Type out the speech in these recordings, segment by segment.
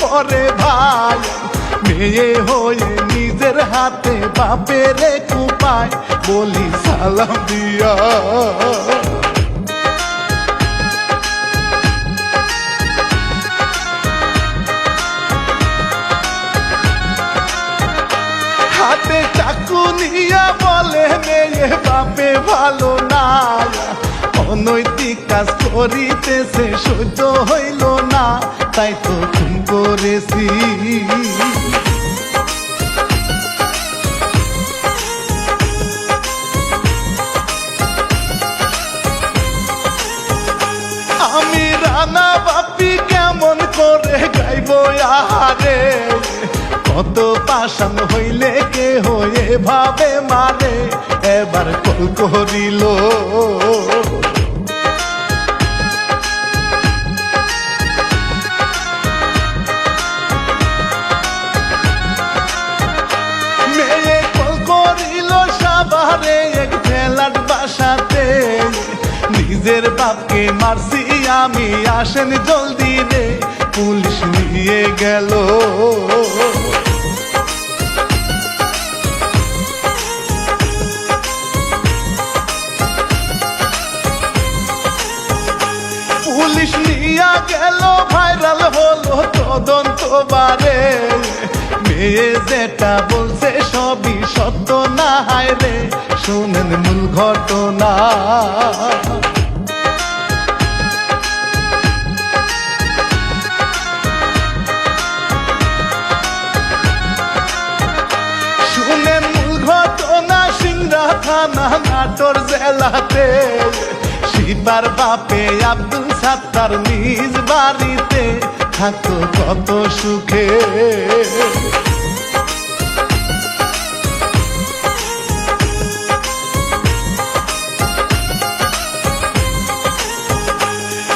পরে ভাই। মেয়ে হয়ে নিজের হাতে বাপেরে কুপায় বলি সালাম দিয়া। হাতে চাকু নিয়া বলে, মেয়ে, বাপে ভালো কাজ করিতেছে, সহ্য হইল না, তাই তো খুন করেছি। আমি রানা বাপি কেমন করে গাইব আহারে? কত পাশান হইলে কে হয়ে ভাবে মারে? এবার কল করিল। আমি আসেন জলদি রে, পুলিশ নিয়ে গেল। পুলিশ নিয়া গেল, ভাইরাল হলো তদন্ত বারে মেয়ে যেটা বলছে সবই সত্য না, হায় রে, শুনেন মূল ঘটনা। সিংড়া নাটোর জেলাতে। শিবার বাপে আব্দুল সাত্তার নিজ বাড়িতে থাকতো কত সুখে।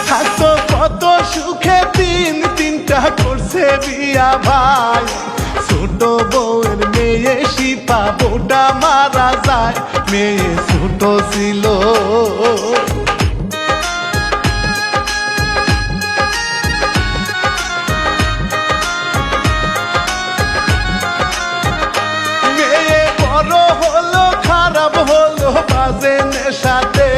থাকতো কত সুখে তিন তিনটা করছে বিয়া ভাই। ছোট বউয়ের মেয়ে শিপা বউটা মারা যায়। মেয়ে ছোট ছিল। মেয়ে বড় হলো, খারাপ হলো, বাজে নেশাতে।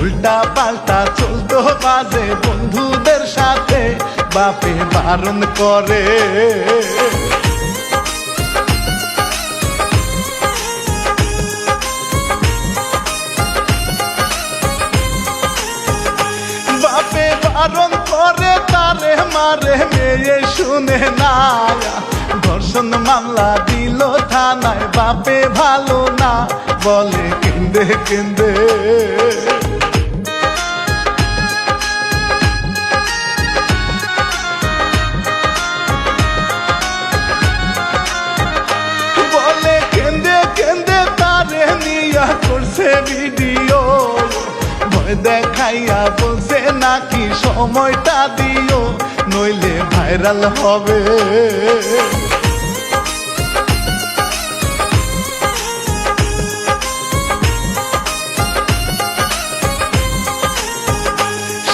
উল্টা পাল্টা চলতো, বাজে বন্ধুদের সাথে। বাপে বারণ করে। বারণ করে, তারে মারে, মেয়ে শুনে না ধর্ষণ মামলা দিল থানায়, বাপে ভালো না, বলে কেন্দে কেন্দে দেখাইয়া নাকি সময়টা দিও, নইলে ভাইরাল হবে।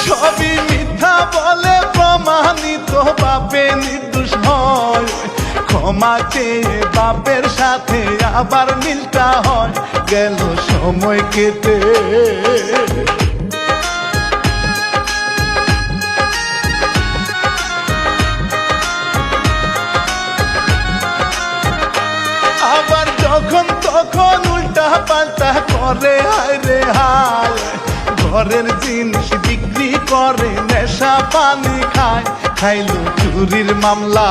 সবই মিথ্যা বলে প্রমাণিত বাপে নির্দোষ হয়। ক্ষমা চেয়ে বাপের সাথে আবার মিলটা হয়। গেল সময় কেটে। তখন উল্টা পাল্টা করে, হায় রে হায়। ঘরের জিনিস বিক্রি করে, নেশা পানি খায়, খাইলো চুরির মামলা।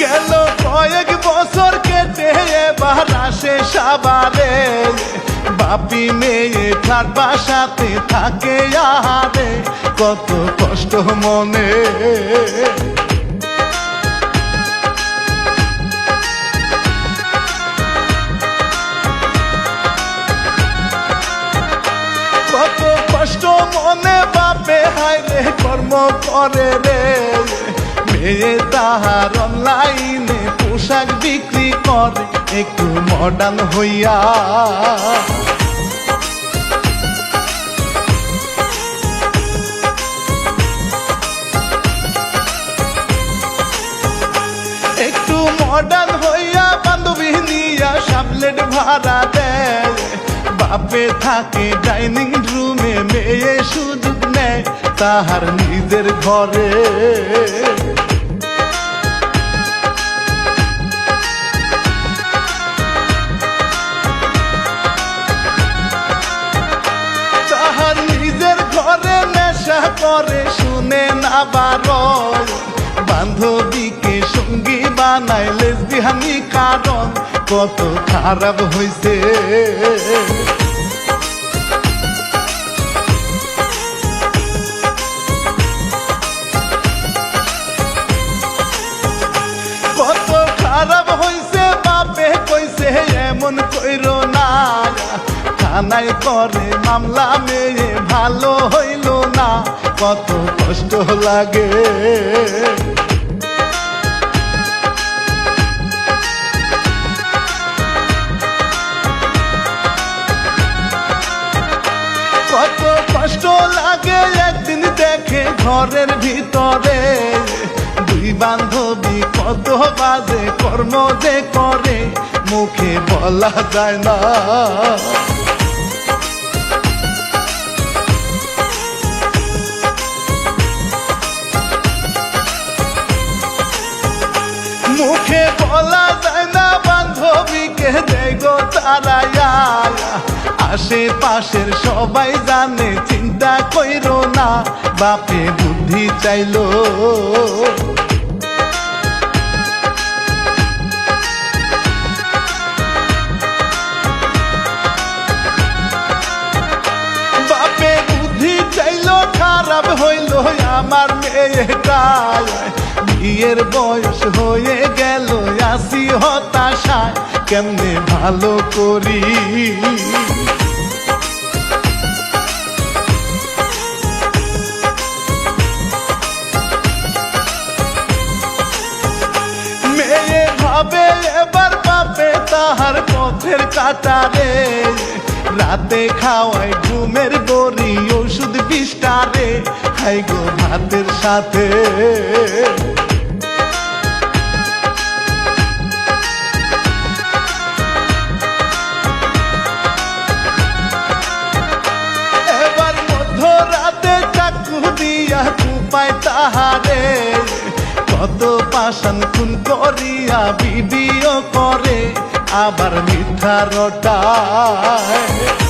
গেল কয়েক বছর কেটে, এবার আসে সাবারে। বাপি মেয়ে তার বাসাতে থাকে আহারে, কত কষ্ট মনে। কত কষ্ট মনে বাপে, হায় কর্ম করে রে। মেয়ে তাহার অনলাইনে পোশাক বিক্রি করে, একটু মডার্ন হইয়া। একটু মডার্ন হইয়া বান্ধবী নিয়া সাবলেট ভাড়া দেয়। বাপে থাকে ডাইনিং রুমে, মেয়ে সুযোগ নেয় তাহার নিজের ঘরে। শুনে না বারণ। বান্ধবীকে সঙ্গী বানায় লেসবিহানি কারণ। কত খারাপ কত খারাপ হইছে, বাপে কইছে, এমন কইরো না। থানায় করে মামলা মেয়ে ভালো হইল না। কত কষ্ট লাগে। কত কষ্ট লাগে একদিন দেখে ঘরের ভিতরে। দুই বান্ধবী কত বাজে কর্ম যে করে, মুখে বলা যায় না। তারা আশেপাশের সবাই জানে চিন্তা কইরো না বাপে বুদ্ধি চাইলো। আমার মেয়েটা বিয়ের বয়স হয়ে গেল, আসি হতাশায়। কেমনে ভালো করি? মেয়ে ভাবে, এবার বাপে তাহার পথের কাটারে। রাতে খাওয়ায় ঘুমের বড়ি, ওষুধ বিষ্টারে হাই গো ভাতের সাথে। এবার মধ্যরাতে চাকু দিয়া কুপায় তাহারে, কত পাশান খুন করিয়া ভিডিও করে, আবার মিথ্যা রটায়।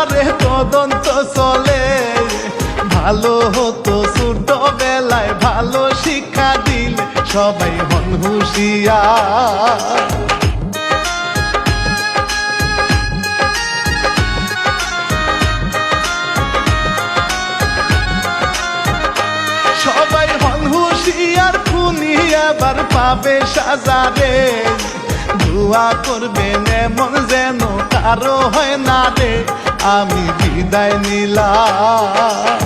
তারে তদন্ত চলে। ভালো হতো ছোট বেলায় ভালো শিক্ষা দিলে সবাই হন হুশিয়া সবাই হন হুশিয়ার খুনি আবার পাবে সাজারে। ধোয়া করবেন এমন যেন কারও হয় না রে। আমি বিদায় নিলাম।